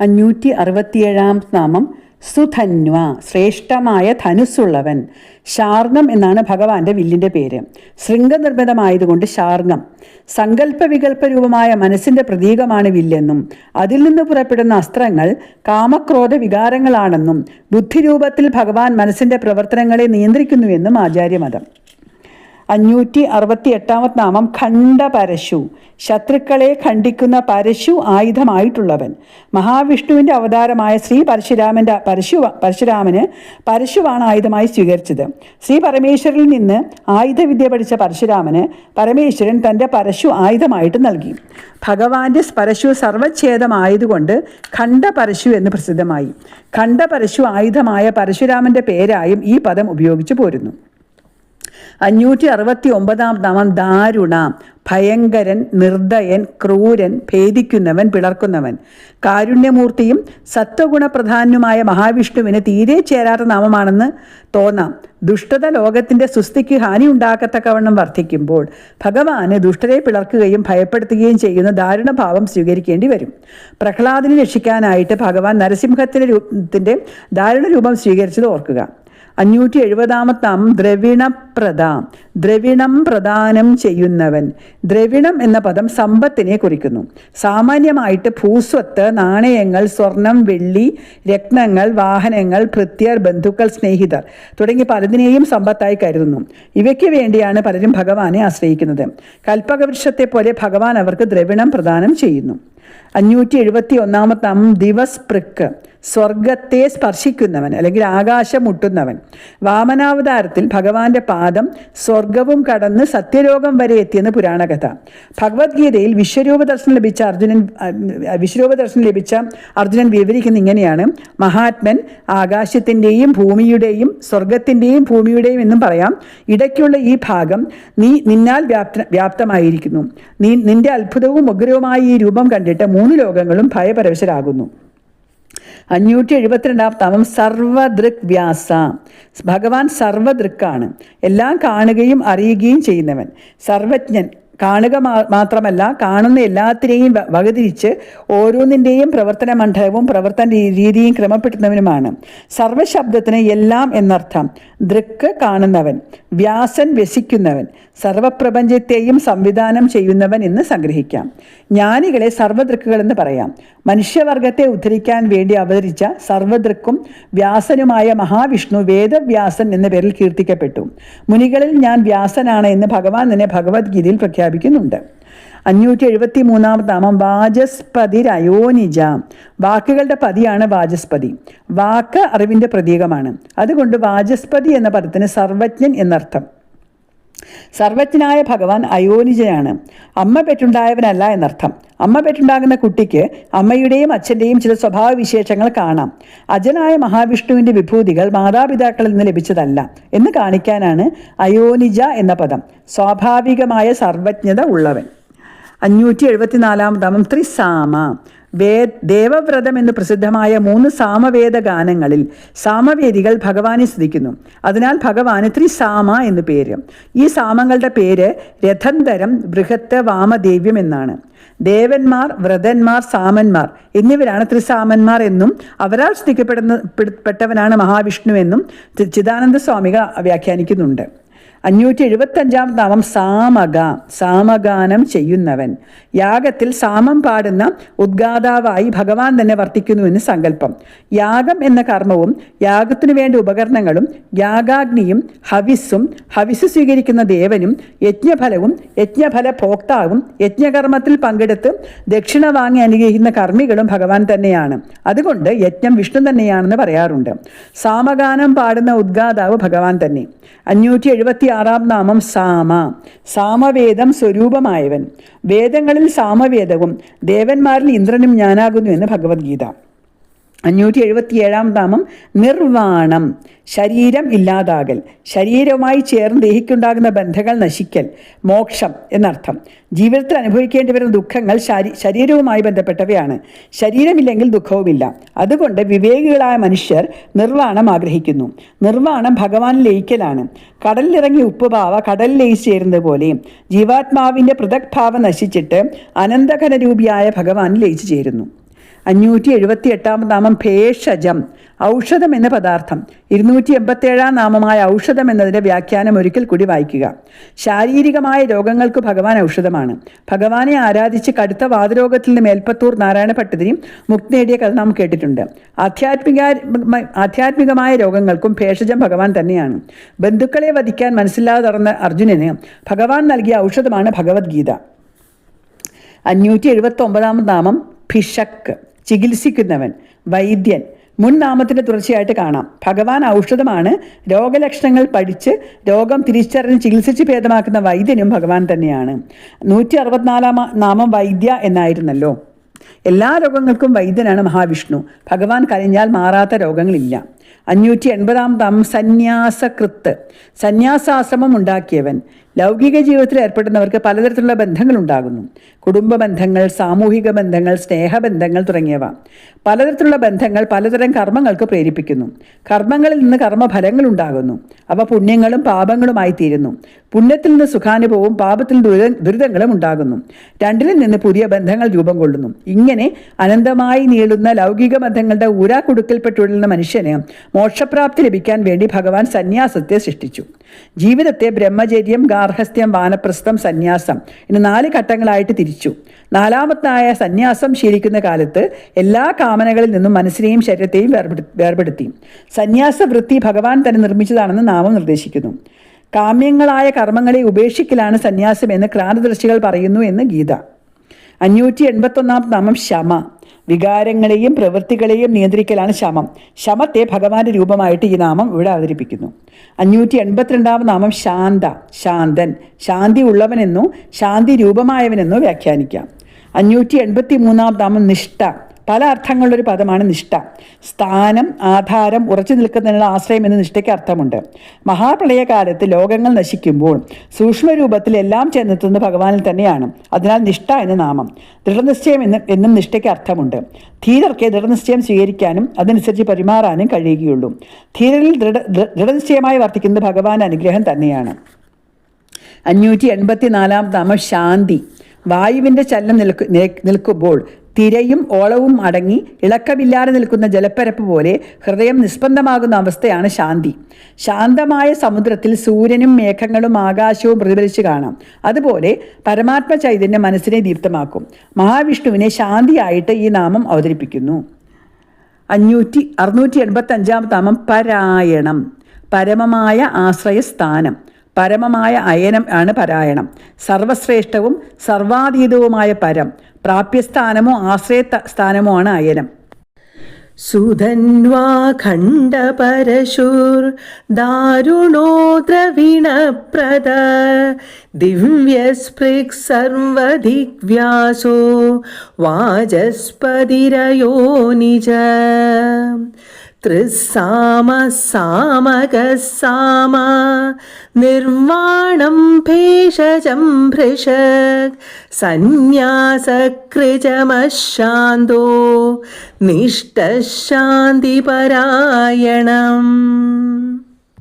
അഞ്ഞൂറ്റി അറുപത്തിയേഴാം നാമം സുധന്വ ശ്രേഷ്ഠമായ ധനുസ്സുള്ളവൻ. ശാർങ്ങം എന്നാണ് ഭഗവാന്റെ വില്ലിന്റെ പേര്. ശൃംഗനിർമ്മിതമായതുകൊണ്ട് ശാർങ്ങം സങ്കല്പ വികല്പ രൂപമായ മനസ്സിന്റെ പ്രതീകമാണ് വില്ലെന്നും അതിൽ നിന്ന് പുറപ്പെടുന്ന അസ്ത്രങ്ങൾ കാമക്രോധ വികാരങ്ങളാണെന്നും ബുദ്ധിരൂപത്തിൽ ഭഗവാൻ മനസ്സിന്റെ പ്രവർത്തനങ്ങളെ നിയന്ത്രിക്കുന്നുവെന്നും ആചാര്യമതം. അഞ്ഞൂറ്റി അറുപത്തി എട്ടാമത് നാമം ഖണ്ഡ പരശു ശത്രുക്കളെ ഖണ്ഡിക്കുന്ന പരശു ആയുധമായിട്ടുള്ളവൻ. മഹാവിഷ്ണുവിന്റെ അവതാരമായ ശ്രീ പരശുരാമന്റെ പരശു പരശുരാമന് പരശുവാണ് ആയുധമായി സ്വീകരിച്ചത്. ശ്രീ പരമേശ്വരിൽ നിന്ന് ആയുധവിദ്യ പഠിച്ച പരശുരാമന് പരമേശ്വരൻ തന്റെ പരശു ആയുധമായിട്ട് നൽകി. ഭഗവാന്റെ പരശു സർവച്ഛേദമായതുകൊണ്ട് ഖണ്ഡപരശു എന്ന് പ്രസിദ്ധമായി. ഖണ്ഡ പരശു ആയുധമായ പരശുരാമന്റെ പേരായും ഈ പദം ഉപയോഗിച്ചു പോരുന്നു. അഞ്ഞൂറ്റി അറുപത്തി ഒമ്പതാം നാമം ദാരുണ ഭയങ്കരൻ നിർദ്ദയൻ ക്രൂരൻ ഭേദിക്കുന്നവൻ പിളർക്കുന്നവൻ. കാരുണ്യമൂർത്തിയും സത്വഗുണപ്രധാനുമായ മഹാവിഷ്ണുവിന് തീരെ ചേരാത്ത നാമമാണെന്ന് തോന്നാം. ദുഷ്ടത ലോകത്തിന്റെ സുസ്ഥിക്ക് ഹാനി ഉണ്ടാക്കത്തക്കവണ്ണം വർദ്ധിക്കുമ്പോൾ ഭഗവാന് ദുഷ്ടരെ പിളർക്കുകയും ഭയപ്പെടുത്തുകയും ചെയ്യുന്ന ദാരുണഭാവം സ്വീകരിക്കേണ്ടി വരും. പ്രഹ്ലാദിനെ രക്ഷിക്കാനായിട്ട് ഭഗവാൻ നരസിംഹത്തിന്റെ രൂപത്തിന്റെ ദാരുണ രൂപം സ്വീകരിച്ചത് ഓർക്കുക. അഞ്ഞൂറ്റി എഴുപതാമത്താം ദ്രവിണപ്രദ. ദ്രവിണം പ്രദാനം ചെയ്യുന്നവൻ. ദ്രവിണം എന്ന പദം സമ്പത്തിനെ കുറിക്കുന്നു. സാമാന്യമായിട്ട് ഭൂസ്വത്ത് നാണയങ്ങൾ സ്വർണം വെള്ളി രത്നങ്ങൾ വാഹനങ്ങൾ ഭൃത്യർ ബന്ധുക്കൾ സ്നേഹിതർ തുടങ്ങി പലതിനെയും സമ്പത്തായി കരുതുന്നു. ഇവയ്ക്ക് വേണ്ടിയാണ് പലരും ഭഗവാനെ ആശ്രയിക്കുന്നത്. കൽപ്പകവൃക്ഷത്തെ പോലെ ഭഗവാൻ അവർക്ക് ദ്രവിണം പ്രദാനം ചെയ്യുന്നു. അഞ്ഞൂറ്റി എഴുപത്തി ഒന്നാമത്താം ദിവസ് പൃക്ക് സ്വർഗത്തെ സ്പർശിക്കുന്നവൻ അല്ലെങ്കിൽ ആകാശം മുട്ടുന്നവൻ. വാമനാവതാരത്തിൽ ഭഗവാന്റെ പാദം സ്വർഗവും കടന്ന് സത്യരോഗം വരെ എത്തിയെന്ന് പുരാണകഥ. ഭഗവത്ഗീതയിൽ വിശ്വരൂപ ദർശനം ലഭിച്ച അർജുനൻ വിശ്വരൂപ ദർശനം ലഭിച്ച അർജുനൻ വിവരിക്കുന്ന ഇങ്ങനെയാണ്. മഹാത്മൻ ആകാശത്തിന്റെയും ഭൂമിയുടെയും സ്വർഗത്തിന്റെയും ഭൂമിയുടെയും എന്നും പറയാം. ഇടയ്ക്കുള്ള ഈ ഭാഗം നീ നിന്നാൽ വ്യാപ്ത വ്യാപ്തമായിരിക്കുന്നു. നീ നിന്റെ അത്ഭുതവും ഉഗ്രവുമായ ഈ രൂപം കണ്ടിട്ട് മൂന്ന് ലോകങ്ങളും ഭയപരവശരാകുന്നു. അഞ്ഞൂറ്റി എഴുപത്തിരണ്ടാം തമം സർവദൃക് വ്യാസ ഭഗവാൻ സർവദൃക്കാണ്. എല്ലാം കാണുകയും അറിയുകയും ചെയ്യുന്നവൻ. സർവജ്ഞൻ കാണുക മാത്രമല്ല കാണുന്ന എല്ലാത്തിനെയും വകതിരിച്ച് ഓരോന്നിന്റെയും പ്രവർത്തന മണ്ഡലവും പ്രവർത്തന രീതിയും ക്രമപ്പെടുത്തുന്നവനുമാണ്. സർവശബ്ദത്തിന് എല്ലാം എന്നർത്ഥം ദൃക്ക് കാണുന്നവൻ വ്യാസൻ വ്യസിക്കുന്നവൻ സർവപ്രപഞ്ചത്തെയും സംവിധാനം ചെയ്യുന്നവൻ എന്ന് സംഗ്രഹിക്കാം. ജ്ഞാനികളെ സർവദൃക്കുകൾ എന്ന് പറയാം. മനുഷ്യവർഗത്തെ ഉദ്ധരിക്കാൻ വേണ്ടി അവതരിച്ച സർവദൃക്കും വ്യാസനുമായ മഹാവിഷ്ണു വേദവ്യാസൻ എന്ന പേരിൽ കീർത്തിക്കപ്പെട്ടു. മുനികളിൽ ഞാൻ വ്യാസനാണ് എന്ന് ഭഗവാൻ തന്നെ ഭഗവത്ഗീതയിൽ പ്രഖ്യാപിക്കുന്നുണ്ട്. അഞ്ഞൂറ്റി എഴുപത്തി മൂന്നാമത് നാമം വാചസ്പതി രയോനിജ. വാക്കുകളുടെ പതിയാണ് വാചസ്പതി. വാക്ക് അറിവിന്റെ പ്രതീകമാണ്. അതുകൊണ്ട് വാചസ്പതി എന്ന പദത്തിന് സർവജ്ഞൻ എന്നർത്ഥം. സർവജ്ഞനായ ഭഗവാൻ അയോനിജനാണ്. അമ്മ പെറ്റുണ്ടായവനല്ല എന്നർത്ഥം. അമ്മ പെറ്റുണ്ടാകുന്ന കുട്ടിക്ക് അമ്മയുടെയും അച്ഛന്റെയും ചില സ്വഭാവ വിശേഷങ്ങൾ കാണാം. അജനായ മഹാവിഷ്ണുവിന്റെ വിഭൂതികൾ മാതാപിതാക്കളിൽ നിന്ന് ലഭിച്ചതല്ല എന്ന് കാണിക്കാനാണ് അയോനിജ എന്ന പദം. സ്വാഭാവികമായ സർവജ്ഞത ഉള്ളവൻ. അഞ്ഞൂറ്റി എഴുപത്തിനാലാമതാമം ത്രിസാമ. വേ ദേവവ്രതം എന്ന് പ്രസിദ്ധമായ മൂന്ന് സാമവേദ ഗാനങ്ങളിൽ സാമവേദികൾ ഭഗവാനെ സ്തുതിക്കുന്നു. അതിനാൽ ഭഗവാന് ത്രിസാമ എന്ന് പേര്. ഈ സാമങ്ങളുടെ പേര് രഥന്തരം ബൃഹത്ത് വാമദേവ്യം എന്നാണ്. ദേവന്മാർ വ്രതന്മാർ സാമന്മാർ എന്നിവരാണ് ത്രിസാമന്മാർ എന്നും അവരാൽ സ്തുതിക്കപ്പെടുന്ന പെട്ടവനാണ് മഹാവിഷ്ണു എന്നും ചിദാനന്ദ സ്വാമികൾ വ്യാഖ്യാനിക്കുന്നുണ്ട്. അഞ്ഞൂറ്റി എഴുപത്തഞ്ചാം നാമം സാമഗ സാമഗാനം ചെയ്യുന്നവൻ. യാഗത്തിൽ സാമം പാടുന്ന ഉദ്ഗാതാവായി ഭഗവാൻ തന്നെ വർത്തിക്കുന്നുവെന്ന് സങ്കല്പം. യാഗം എന്ന കർമ്മവും യാഗത്തിനു വേണ്ട ഉപകരണങ്ങളും യാഗാഗ്നിയും ഹവിസ്സും ഹവിസ് സ്വീകരിക്കുന്ന ദേവനും യജ്ഞഫലവും യജ്ഞഫല ഭോക്താവും യജ്ഞകർമ്മത്തിൽ പങ്കെടുത്ത് ദക്ഷിണ വാങ്ങി അനുഗ്രഹിക്കുന്ന കർമ്മികളും ഭഗവാൻ തന്നെയാണ്. അതുകൊണ്ട് യജ്ഞം വിഷ്ണു തന്നെയാണെന്ന് പറയാറുണ്ട്. സാമഗാനം പാടുന്ന ഉദ്ഗാതാവ് ഭഗവാൻ തന്നെ. അഞ്ഞൂറ്റി എഴുപത്തി ആറാം നാമം സാമ. സാമവേദം സ്വരൂപമായവൻ. വേദങ്ങളിൽ സാമവേദവും ദേവന്മാരിൽ ഇന്ദ്രനും ഞാനാകുന്നു എന്ന് ഭഗവത്ഗീത. അഞ്ഞൂറ്റി എഴുപത്തിയേഴാം നാമം നിർവാണം. ശരീരം ഇല്ലാതാകൽ. ശരീരവുമായി ചേർന്ന് ദേഹിക്കുണ്ടാകുന്ന ബന്ധങ്ങൾ നശിക്കൽ. മോക്ഷം എന്നർത്ഥം. ജീവിതത്തിൽ അനുഭവിക്കേണ്ടി വരുന്ന ദുഃഖങ്ങൾ ശരീ ശരീരവുമായി ബന്ധപ്പെട്ടവയാണ്. ശരീരമില്ലെങ്കിൽ ദുഃഖവുമില്ല. അതുകൊണ്ട് വിവേകികളായ മനുഷ്യർ നിർവാണം ആഗ്രഹിക്കുന്നു. നിർവാണം ഭഗവാൻ ലയിക്കലാണ്. കടലിലിറങ്ങി ഉപ്പുഭാവ കടലിൽ ലയിച്ച് ചേരുന്നത് പോലെ ജീവാത്മാവിന്റെ പൃഥക്ഭാവം നശിച്ചിട്ട് അനന്തഘനരൂപിയായ ഭഗവാൻ ലയിച്ചു ചേരുന്നു. അഞ്ഞൂറ്റി എഴുപത്തി എട്ടാം നാമം ഭേഷജം ഔഷധം എന്ന പദാർത്ഥം. ഇരുന്നൂറ്റി എൺപത്തേഴാം നാമമായ ഔഷധം എന്നതിന്റെ വ്യാഖ്യാനം ഒരിക്കൽ കൂടി വായിക്കുക. ശാരീരികമായ രോഗങ്ങൾക്ക് ഭഗവാൻ ഔഷധമാണ്. ഭഗവാനെ ആരാധിച്ച് കടുത്ത വാതരോഗത്തിൽ നിന്ന് മേൽപ്പത്തൂർ നാരായണ പട്ടതിരി മുക്തി നേടിയ കഥ നാം കേട്ടിട്ടുണ്ട്. ആധ്യാത്മിക ആധ്യാത്മികമായ രോഗങ്ങൾക്കും ഭേഷജം ഭഗവാൻ തന്നെയാണ്. ബന്ധുക്കളെ വധിക്കാൻ മനസ്സില്ലാതെ നടന്ന അർജുനന് ഭഗവാൻ നൽകിയ ഔഷധമാണ് ഭഗവത്ഗീത. അഞ്ഞൂറ്റി എഴുപത്തി ഒമ്പതാമത് നാമം ഭിഷക്ക് ചികിത്സിക്കുന്നവൻ വൈദ്യൻ. മുൻ നാമത്തിന്റെ തുടർച്ചയായിട്ട് കാണാം. ഭഗവാൻ ഔഷധമാണ്. രോഗലക്ഷണങ്ങൾ പഠിച്ച് രോഗം തിരിച്ചറിഞ്ഞ് ചികിത്സിച്ച് ഭേദമാക്കുന്ന വൈദ്യനും ഭഗവാൻ തന്നെയാണ്. നൂറ്റി അറുപത്തിനാലാം നാമം വൈദ്യ എന്നായിരുന്നല്ലോ. എല്ലാ രോഗങ്ങൾക്കും വൈദ്യനാണ് മഹാവിഷ്ണു. ഭഗവാൻ കഴിഞ്ഞാൽ മാറാത്ത രോഗങ്ങളില്ല. അഞ്ഞൂറ്റി എൺപതാം സന്യാസകൃത്ത്. സന്യാസാശ്രമം ഉണ്ടാക്കിയവൻ. ലൗകിക ജീവിതത്തിൽ ഏർപ്പെടുന്നവർക്ക് പലതരത്തിലുള്ള ബന്ധങ്ങൾ ഉണ്ടാകുന്നു. കുടുംബ ബന്ധങ്ങൾ സാമൂഹിക ബന്ധങ്ങൾ സ്നേഹബന്ധങ്ങൾ തുടങ്ങിയവ. പലതരത്തിലുള്ള ബന്ധങ്ങൾ പലതരം കർമ്മങ്ങൾക്ക് പ്രേരിപ്പിക്കുന്നു. കർമ്മങ്ങളിൽ നിന്ന് കർമ്മഫലങ്ങൾ ഉണ്ടാകുന്നു. അവ പുണ്യങ്ങളും പാപങ്ങളുമായി തീരുന്നു പുണ്യത്തിൽ നിന്ന് സുഖാനുഭവവും പാപത്തിൽ ദുരിത ദുരിതങ്ങളും ഉണ്ടാകുന്നു. രണ്ടിൽ നിന്ന് പുതിയ ബന്ധങ്ങൾ രൂപം കൊള്ളുന്നു. ഇങ്ങനെ അനന്തമായി നീളുന്ന ലൗകിക ബന്ധങ്ങളുടെ ഊരാക്കുടുക്കിൽപ്പെട്ടുള്ള മനുഷ്യന് മോക്ഷപ്രാപ്തി ലഭിക്കാൻ വേണ്ടി ഭഗവാൻ സന്യാസത്തെ സൃഷ്ടിച്ചു. ജീവിതത്തെ ബ്രഹ്മചര്യം ഗാർഹസ്ഥ്യം വാനപ്രസ്ഥം സന്യാസം ഇന്ന് നാല് ഘട്ടങ്ങളായിട്ട് തിരിച്ചു. നാലാമത്തായ സന്യാസം ശീലിക്കുന്ന കാലത്ത് എല്ലാ കാമനകളിൽ നിന്നും മനസ്സിനെയും ശരീരത്തെയും വേർപെടു വേർപെടുത്തി. സന്യാസ വൃത്തി ഭഗവാൻ തന്നെ നിർമ്മിച്ചതാണെന്ന് നാമം നിർദ്ദേശിക്കുന്നു. കാമ്യങ്ങളായ കർമ്മങ്ങളെ ഉപേക്ഷിക്കലാണ് സന്യാസം എന്ന് ക്രാന്തദർശികൾ പറയുന്നു എന്ന് ഗീത. അഞ്ഞൂറ്റി എൺപത്തൊന്നാം നാമം ശമ. വികാരങ്ങളെയും പ്രവൃത്തികളെയും നിയന്ത്രിക്കലാണ് ശമം ശമത്തെ ഭഗവാന്റെ രൂപമായിട്ട് ഈ നാമം ഇവിടെ അവതരിപ്പിക്കുന്നു. അഞ്ഞൂറ്റി എൺപത്തിരണ്ടാം നാമം ശാന്ത ശാന്തൻ. ശാന്തി ഉള്ളവനെന്നോ ശാന്തി രൂപമായവനെന്നോ വ്യാഖ്യാനിക്കാം. അഞ്ഞൂറ്റി എൺപത്തി മൂന്നാം നാമം നിഷ്ഠ. പല അർത്ഥങ്ങളുള്ളൊരു പദമാണ് നിഷ്ഠ. സ്ഥാനം ആധാരം ഉറച്ചു നിൽക്കുന്നതിനുള്ള ആശ്രയം എന്ന നിഷ്ഠയ്ക്ക് അർത്ഥമുണ്ട്. മഹാപ്രളയകാലത്ത് ലോകങ്ങൾ നശിക്കുമ്പോൾ സൂക്ഷ്മരൂപത്തിൽ എല്ലാം ചെന്നെത്തുന്നത് ഭഗവാനിൽ തന്നെയാണ്. അതിനാൽ നിഷ്ഠ എന്ന നാമം. ദൃഢനിശ്ചയം എന്ന് എന്നും നിഷ്ഠയ്ക്ക് അർത്ഥമുണ്ട്. ധീരർക്ക് ദൃഢനിശ്ചയം സ്വീകരിക്കാനും അതനുസരിച്ച് പെരുമാറാനും കഴിയുകയുള്ളൂ. ധീരരിൽ ദൃഢ ദൃഢനിശ്ചയമായി വർത്തിക്കുന്നത് ഭഗവാൻ അനുഗ്രഹം തന്നെയാണ്. അഞ്ഞൂറ്റി എൺപത്തി നാലാം നാമം ശാന്തി വായുവിന്റെ ചലനം നിൽക്കു നിൽക്കുമ്പോൾ തിരയും ഓളവും അടങ്ങി ഇളക്കമില്ലാതെ നിൽക്കുന്ന ജലപ്പരപ്പ് പോലെ ഹൃദയം നിസ്പന്ദമാകുന്ന അവസ്ഥയാണ് ശാന്തി. ശാന്തമായ സമുദ്രത്തിൽ സൂര്യനും മേഘങ്ങളും ആകാശവും പ്രതിഫലിച്ച് കാണാം. അതുപോലെ പരമാത്മ ചൈതന്യം മനസ്സിനെ ദീപ്തമാക്കും. മഹാവിഷ്ണുവിനെ ശാന്തിയായിട്ട് ഈ നാമം അവതരിപ്പിക്കുന്നു. അഞ്ഞൂറ്റി അറുന്നൂറ്റി എൺപത്തി അഞ്ചാം നാമം പരായണം. പരമമായ ആശ്രയസ്ഥാനം. പരമമായ അയനം ആണ് പരായണം. സർവശ്രേഷ്ഠവും സർവാതീതവുമായ പരം പ്രാപ്യസ്ഥാനമോ ആശ്രയ സ്ഥാനമോ ആണ് അയനം. സുധന്വാ ഖണ്ഡപരശൂർ ദാരുണോ ദ്രവിണപ്രദ ദിവ്യസ്പൃക് സർവധിഗ്വ്യാസോ വാചസ്പതിരയോ നിജ. തൃസാമ സാമകസാമ നിർവാണം ഭേഷജം ഭൃഷക് സന്യാസകൃജമശാന്തോ നിഷ്ടശാന്തിപരായണം